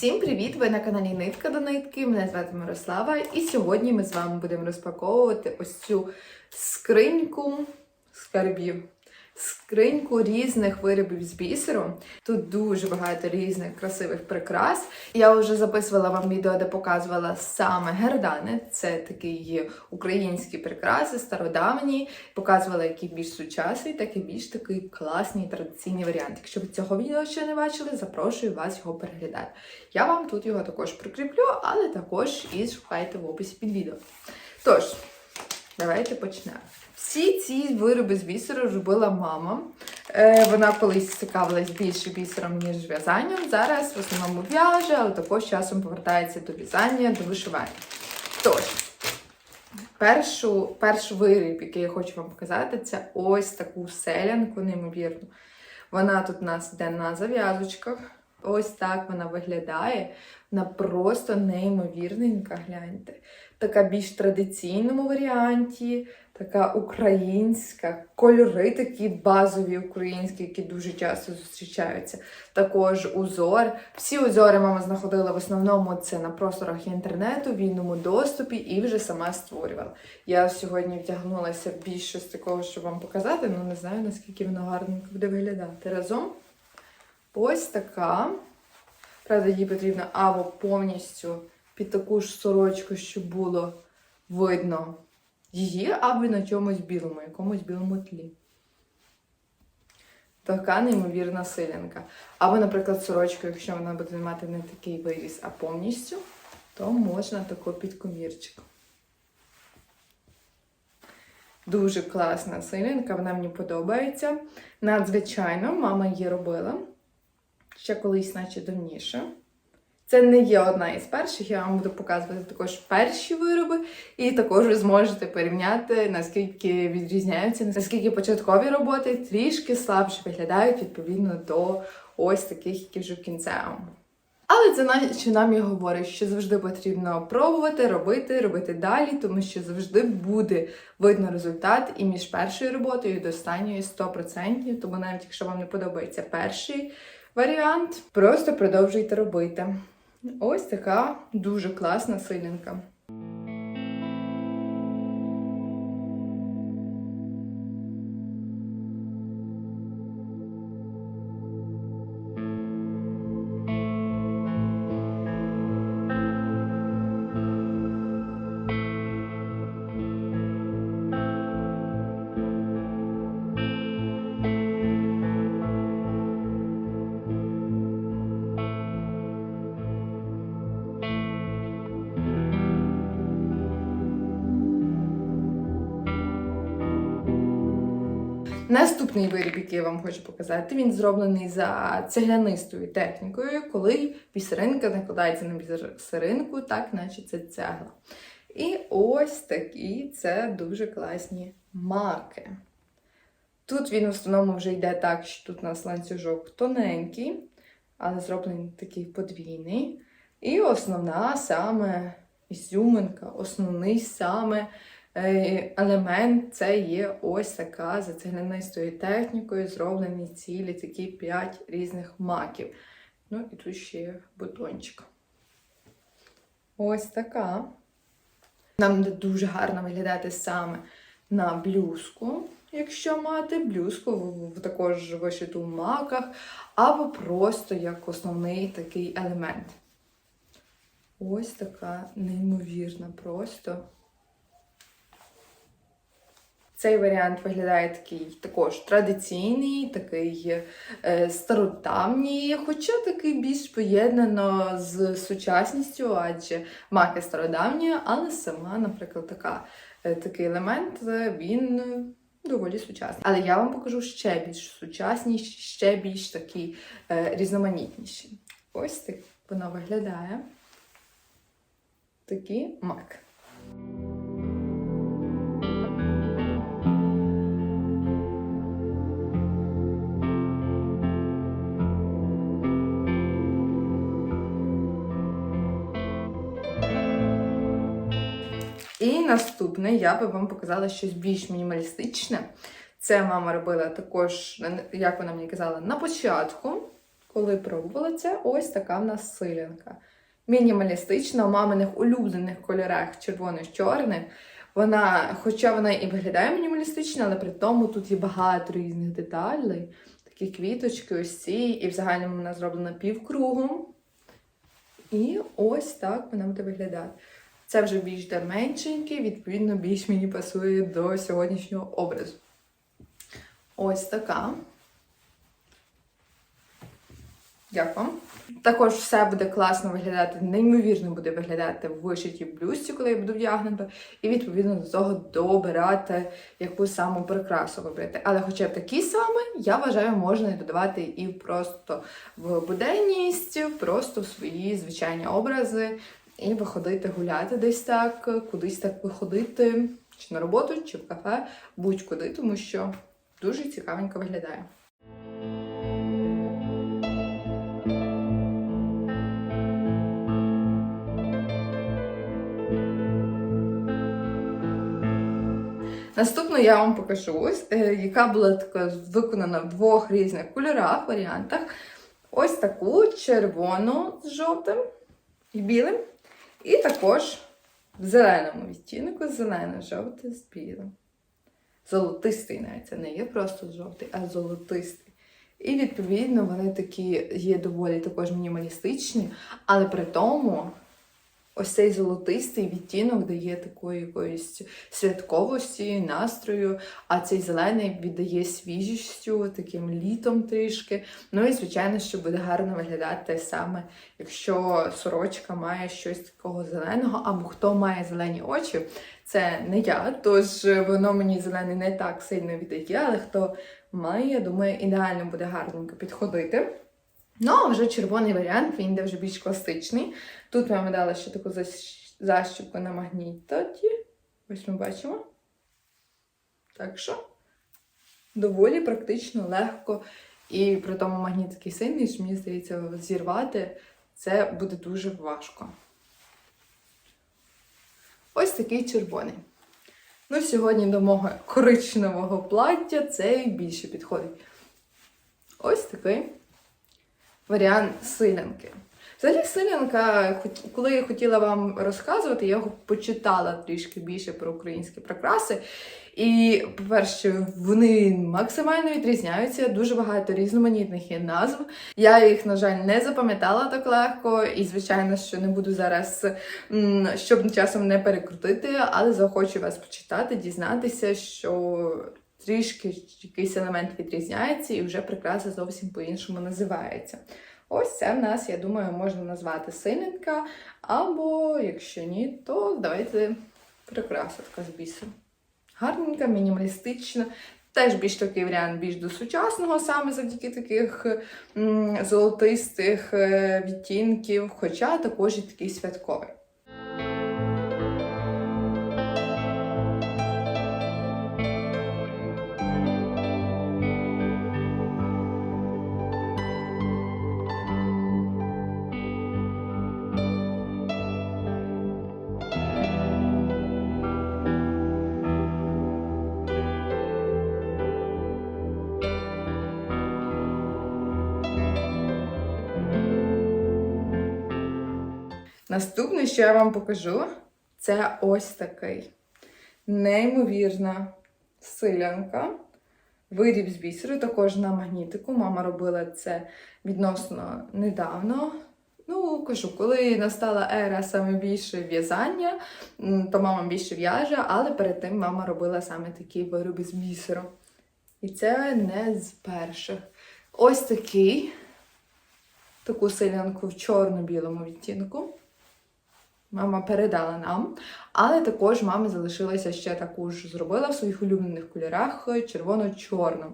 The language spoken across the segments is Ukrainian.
Всім привіт! Ви на каналі Нитка до нитки. Мене звати Мирослава, і сьогодні ми з вами будемо розпаковувати ось цю скриньку скарбів. Скриньку різних виробів з бісеру. Тут дуже багато різних красивих прикрас. Я вже записувала вам відео, де показувала саме гердани. Це такі українські прикраси, стародавні. Показувала які більш сучасні, так і більш такий класний традиційний варіант. Якщо ви цього відео ще не бачили, запрошую вас його переглядати. Я вам тут його також прикріплю, але також і шукайте в описі під відео. Тож, давайте почнемо. Всі ці вироби з бісеру робила мама. Е, вона колись цікавилась більше бісером, ніж в'язанням. Зараз в основному в'яже, але також часом повертається до в'язання, до вишивання. Тож, першу, перший виріб, який я хочу вам показати, це ось таку селянку, неймовірну. Вона тут у нас йде на зав'язочках. Ось так вона виглядає. Вона просто неймовірненька, гляньте. Така більш традиційному варіанті, така українська, кольори такі базові українські, які дуже часто зустрічаються. Також узор. Всі узори мама знаходила в основному це на просторах інтернету, в вільному доступі і вже сама створювала. Я сьогодні вдягнулася більше з такого, щоб вам показати, але не знаю, наскільки воно гарно буде виглядати разом. Ось така. Правда, їй потрібно або повністю під таку ж сорочку, щоб було видно її, або на чомусь білому, якомусь білому тлі. Така неймовірна силянка. Або, наприклад, сорочку, якщо вона буде мати не такий виріз, а повністю, то можна тако під комірчик. Дуже класна силянка, вона мені подобається. Надзвичайно, мама її робила ще колись, наче давніше. Це не є одна із перших, я вам буду показувати також перші вироби, і також ви зможете порівняти, наскільки відрізняються, наскільки початкові роботи трішки слабше виглядають відповідно до ось таких, які вже в кінцевому. Але це наче нам і говорить, що завжди потрібно пробувати, робити, робити далі, тому що завжди буде видно результат і між першою роботою і до останньої 100%. Тому навіть якщо вам не подобається перший варіант, просто продовжуйте робити. Ось така дуже класна силінка. Наступний виріб, який я вам хочу показати, він зроблений за цеглянистою технікою, коли бісеринка накладається на бісеринку, так наче це цегла. І ось такі це дуже класні маки. Тут він в основному вже йде так, що тут у нас ланцюжок тоненький, але зроблений такий подвійний. І основна саме ізюминка, основний саме елемент це є ось така за цеглянистою технікою, зроблені цілі такі 5 різних маків. Ну і тут ще бутончик. Ось така. Нам буде дуже гарно виглядати саме на блюзку, якщо мати блюзку в також вишиту в маках, або просто як основний такий елемент. Ось така неймовірна просто. Цей варіант виглядає такий також традиційний, такий е, стародавній, хоча такий більш поєднано з сучасністю, адже маки стародавні, але сама, наприклад, така, е, такий елемент е, він доволі сучасний. Але я вам покажу ще більш сучасніший, ще більш такий е, різноманітніший. Ось так воно виглядає. Такий мак. Наступне я би вам показала щось більш мінімалістичне. Це мама робила також, як вона мені казала, на початку. коли пробувала це, ось така в нас силянка. Мінімалістична, у маминих улюблених кольорах червоних чорних. Вона, хоча вона і виглядає мінімалістично, але при тому тут є багато різних деталей. Такі квіточки, ось ці, і в загальному вона зроблена півкругом. І ось так вона буде виглядати. Це вже більш дарменшенький, відповідно, більш мені пасує до сьогоднішнього образу. Ось така. Дякую. Також все буде класно виглядати, неймовірно буде виглядати в вишитій блюзці, коли я буду вдягнута, і відповідно до того добирати яку саму прикрасу вибрати. Але хоча б такі саме, я вважаю, можна додавати і просто в буденність, просто в свої звичайні образи, і виходити гуляти десь так, кудись так виходити, чи на роботу, чи в кафе, будь-куди, тому що дуже цікавенько виглядає. Наступно я вам покажу, е, яка була така виконана в двох різних кольорах, варіантах. Ось таку червону з жовтим і білим. І також в зеленому відтінку зелено-жовте з білим. Золотистий навіть це не є просто жовтий, а золотистий. І відповідно вони такі є доволі також мінімалістичні, але при тому ось цей золотистий відтінок дає такої якоїсь святковості, настрою, а цей зелений віддає свіжістю, таким літом трішки. Ну і звичайно, що буде гарно виглядати саме, якщо сорочка має щось такого зеленого, або хто має зелені очі. Це не я, тож воно мені зелений не так сильно віддає, але хто має, думаю, ідеально буде гарненько підходити. Ну, а вже червоний варіант, він йде вже більш класичний. Тут ми дали ще таку защ- защіпку на магнітоті. Ось ми бачимо. Так що доволі практично, легко. І при тому магніт такий сильний, що мені здається, зірвати це буде дуже важко. Ось такий червоний. Ну, сьогодні до мого коричневого плаття цей більше підходить. Ось такий варіант силянки. Взагалі, силянка, коли я хотіла вам розказувати, я його почитала трішки більше про українські прикраси. І, по-перше, вони максимально відрізняються, дуже багато різноманітних є назв. Я їх, на жаль, не запам'ятала так легко, і, звичайно, що не буду зараз, щоб часом не перекрутити, але захочу вас почитати, дізнатися, що трішки якийсь елемент відрізняється, і вже прикраса зовсім по-іншому називається. Ось це в нас, я думаю, можна назвати синенька, або якщо ні, то давайте прикраса така з бісеру. Гарненька, мінімалістична. Теж більш такий варіант більш до сучасного, саме завдяки таких м, золотистих е, відтінків, хоча також і такий святковий. Наступне, що я вам покажу, це ось такий неймовірна силянка. Виріб з бісеру, також на магнітику. Мама робила це відносно недавно. Ну, кажу, коли настала ера саме більше в'язання, то мама більше в'яже, але перед тим мама робила саме такі вироби з бісеру. І це не з перших. Ось такий, таку силянку в чорно-білому відтінку. Мама передала нам, але також мама залишилася ще таку ж зробила в своїх улюблених кольорах червоно-чорно.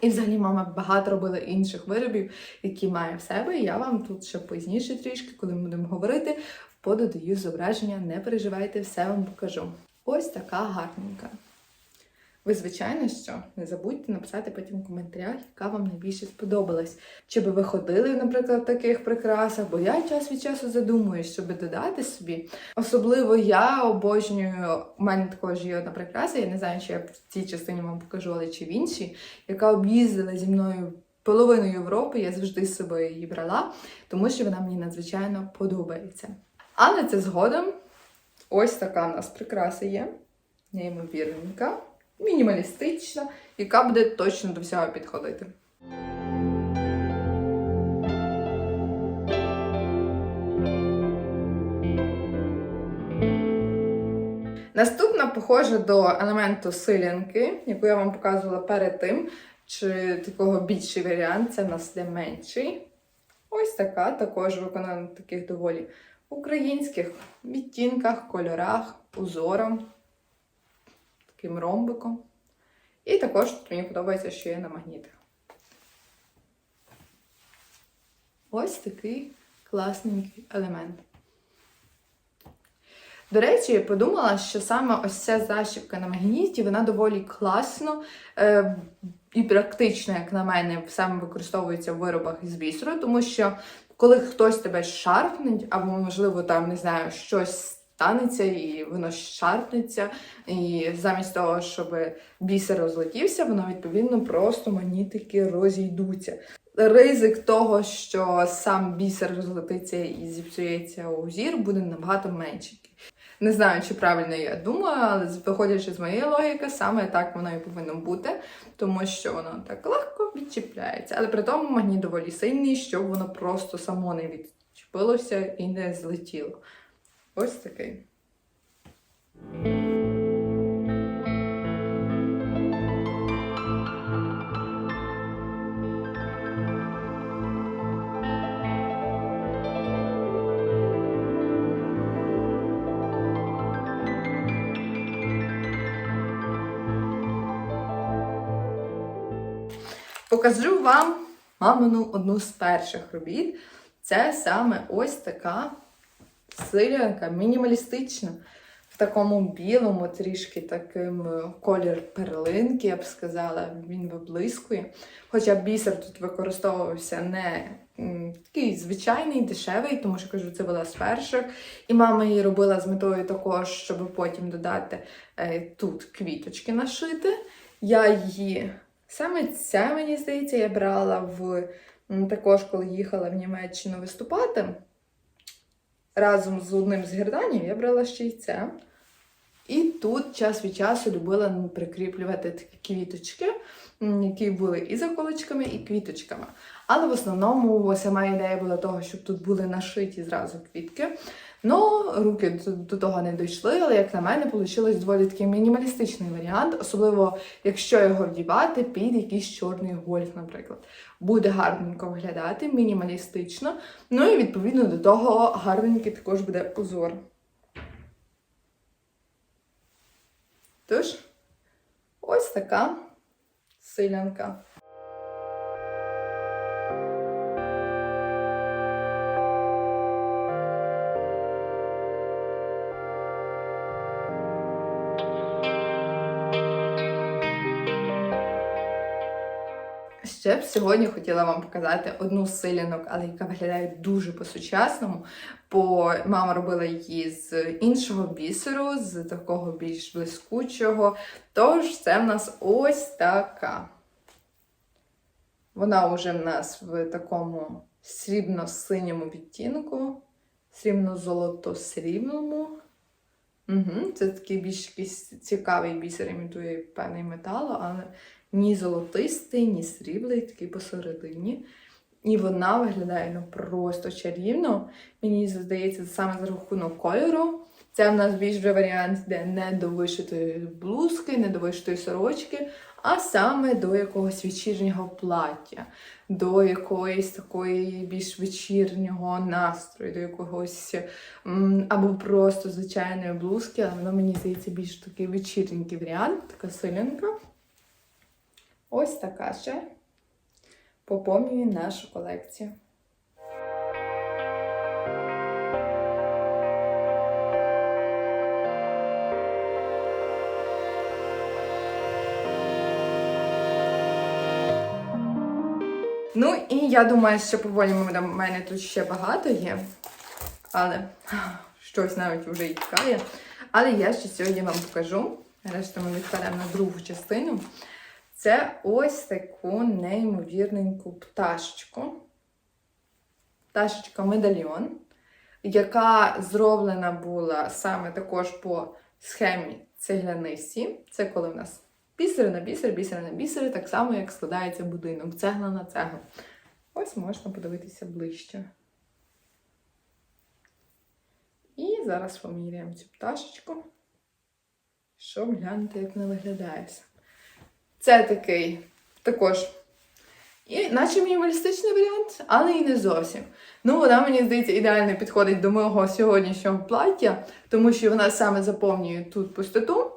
І взагалі мама багато робила інших виробів, які має в себе. Я вам тут ще пізніше трішки, коли ми будемо говорити, пододаю зображення. Не переживайте, все вам покажу. Ось така гарненька. Ви, звичайно, що не забудьте написати потім в коментарях, яка вам найбільше сподобалась. Чи би ви ходили, наприклад, в таких прикрасах, бо я час від часу задумуюсь, щоб додати собі. Особливо я обожнюю, у мене також є одна прикраса, я не знаю, чи я в цій частині вам покажу, але чи в іншій, яка об'їздила зі мною половину Європи, я завжди з собою її брала, тому що вона мені надзвичайно подобається. Але це згодом ось така в нас прикраса є, неймовірненька, мінімалістична, яка буде точно до всього підходити. Наступна похожа до елементу силянки, яку я вам показувала перед тим, чи такого більший варіант, це в нас де менший. Ось така, також виконана таких доволі українських відтінках, кольорах, узором, таким ромбиком. І також мені подобається, що є на магнітах. Ось такий класненький елемент. До речі, я подумала, що саме ось ця защіпка на магніті, вона доволі класно е, і практично, як на мене, саме використовується в виробах із бісеру, тому що коли хтось тебе шарпне, або, можливо, там, не знаю, щось станеться і воно шарпнеться, і замість того, щоб бісер розлетівся, воно відповідно просто магнітики розійдуться. Ризик того, що сам бісер розлетиться і зіпсується у зір, буде набагато менший. Не знаю, чи правильно я думаю, але виходячи з моєї логіки, саме так воно і повинно бути, тому що воно так легко відчіпляється. Але при тому магніт доволі сильний, щоб воно просто само не відчепилося і не злетіло. Ось такий. Покажу вам мамину одну з перших робіт. Це саме ось така силянка, мінімалістична. В такому білому, трішки таким е, колір перлинки, я б сказала, він виблискує. Хоча бісер тут використовувався не такий звичайний, дешевий, тому що кажу, це була з перших. І мама її робила з метою також, щоб потім додати е, тут квіточки нашити. Я її Саме ця, мені здається, я брала в також, коли їхала в Німеччину виступати. Разом з одним з герданів я брала ще й це. І тут час від часу любила прикріплювати такі квіточки, які були і заколочками, і квіточками. Але в основному сама ідея була того, щоб тут були нашиті зразу квітки. Ну, руки до, того не дійшли, але, як на мене, вийшло доволі такий мінімалістичний варіант, особливо якщо його вдівати під якийсь чорний гольф, наприклад. Буде гарненько виглядати, мінімалістично. Ну і відповідно до того гарненький також буде узор. Тож, ось така силянка. Ще б сьогодні хотіла вам показати одну з силянок, але яка виглядає дуже по-сучасному. Бо мама робила її з іншого бісеру, з такого більш блискучого. Тож це в нас ось така. Вона вже в нас в такому срібно-синьому відтінку, срібно-золото-срібному. Угу, Це такий більш якийсь цікавий бісер, імітує певний метал, але ні золотистий, ні сріблий, такий посередині. І вона виглядає ну, просто чарівно. Мені здається, саме за рахунок кольору. Це в нас більш вже варіант, де не до вишитої блузки, не до вишитої сорочки, а саме до якогось вечірнього плаття, до якоїсь такої більш вечірнього настрою, до якогось або просто звичайної блузки, але воно мені здається більш такий вечірній варіант, така силянка. Ось така ще поповнює нашу колекцію. Ну і я думаю, що поволі в мене тут ще багато є, але щось навіть вже і тікає. Але я ще сьогодні вам покажу. Решта ми відкладемо на другу частину. Це ось таку неймовірненьку пташечку. Пташечка медальйон, яка зроблена була саме також по схемі цеглянисті. Це коли в нас бісери на бісери, бісери на бісери, так само, як складається будинок, цегла на цеглу. Ось можна подивитися ближче. І зараз поміряємо цю пташечку, щоб глянути, як вона виглядає. Це такий також. І наче мінімалістичний варіант, але і не зовсім. Ну, вона, мені здається, ідеально підходить до мого сьогоднішнього плаття, тому що вона саме заповнює тут пустоту.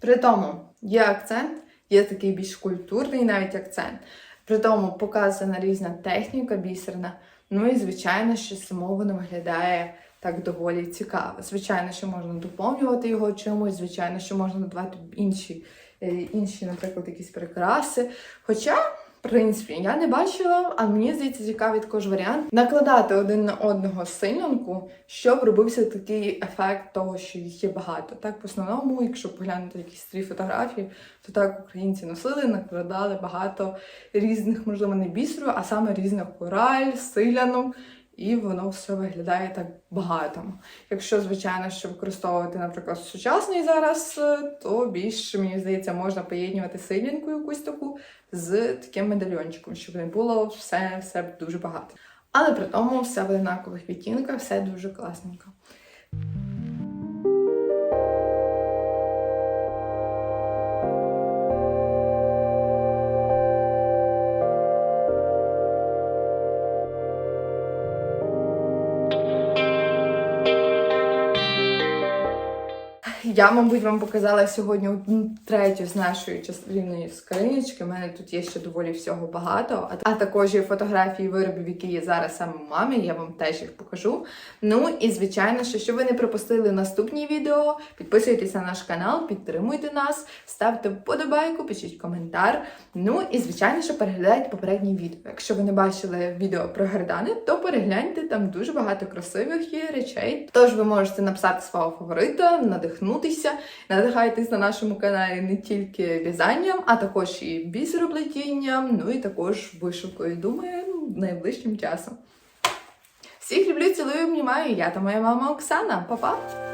При тому є акцент, є такий більш культурний навіть акцент. При тому показана різна техніка бісерна. Ну і звичайно, що само воно виглядає так доволі цікаво. Звичайно, що можна доповнювати його чимось, звичайно, що можна додавати інші, інші, наприклад, якісь прикраси. Хоча, в принципі, я не бачила, а мені здається, цікавий також варіант накладати один на одного силянку, щоб робився такий ефект того, що їх є багато. Так, в основному, якщо поглянути якісь старі фотографії, то так українці носили, накладали багато різних, можливо, не бісеру, а саме різних кораль, силянок. І воно все виглядає так багато. Якщо, звичайно, що використовувати, наприклад, сучасний зараз, е, то більше, мені здається, можна поєднувати силянку якусь таку з таким медальйончиком, щоб не було все, все дуже багато. Але при тому все в однакових відтінках, все дуже класненько. Я, мабуть, вам показала сьогодні третю з нашої частини скринічки. У мене тут є ще доволі всього багато, а, також є фотографії виробів, які є зараз саме у мамі. Я вам теж їх покажу. Ну і звичайно, що щоб ви не пропустили наступні відео, підписуйтесь на наш канал, підтримуйте нас, ставте вподобайку, пишіть коментар. Ну і звичайно, що переглядайте попередні відео. Якщо ви не бачили відео про гердани, то перегляньте там дуже багато красивих є речей. Тож ви можете написати свого фаворита, надихнутися, надихайтесь на нашому каналі не тільки в'язанням, а також і бісероплетінням, ну і також вишивкою. Думаю, найближчим часом. Всіх люблю, цілую, обнімаю. Я та моя мама Оксана. Па-па!